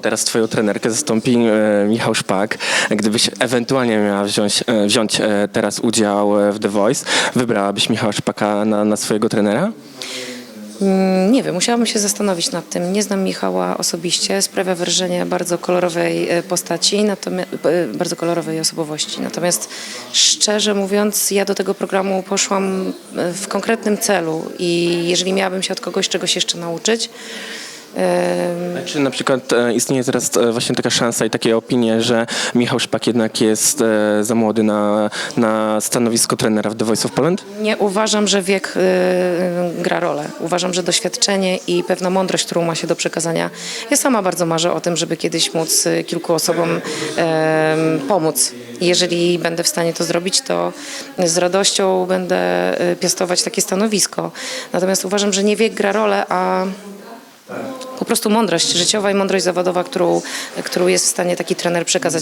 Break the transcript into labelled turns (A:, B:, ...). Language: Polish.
A: Teraz twoją trenerkę zastąpi e, Michał Szpak. Gdybyś ewentualnie miała wziąć, e, wziąć e, teraz udział w The Voice, wybrałabyś Michała Szpaka na, na swojego trenera?
B: Mm, Nie wiem, musiałabym się zastanowić nad tym. Nie znam Michała osobiście, sprawia wrażenie bardzo kolorowej postaci, bardzo kolorowej osobowości. Natomiast szczerze mówiąc, ja do tego programu poszłam w konkretnym celu i jeżeli miałabym się od kogoś czegoś jeszcze nauczyć,
A: Czy na przykład e, istnieje teraz e, właśnie taka szansa i takie opinie, że Michał Szpak jednak jest e, za młody na, na stanowisko trenera w The Voice of Poland?
B: Nie uważam, że wiek gra rolę. Uważam, że doświadczenie i pewna mądrość, którą ma się do przekazania. Ja sama bardzo marzę o tym, żeby kiedyś móc kilku osobom pomóc. Jeżeli będę w stanie to zrobić, to z radością będę piastować takie stanowisko. Natomiast uważam, że nie wiek gra rolę, a po prostu mądrość życiowa i mądrość zawodowa, którą, którą jest w stanie taki trener przekazać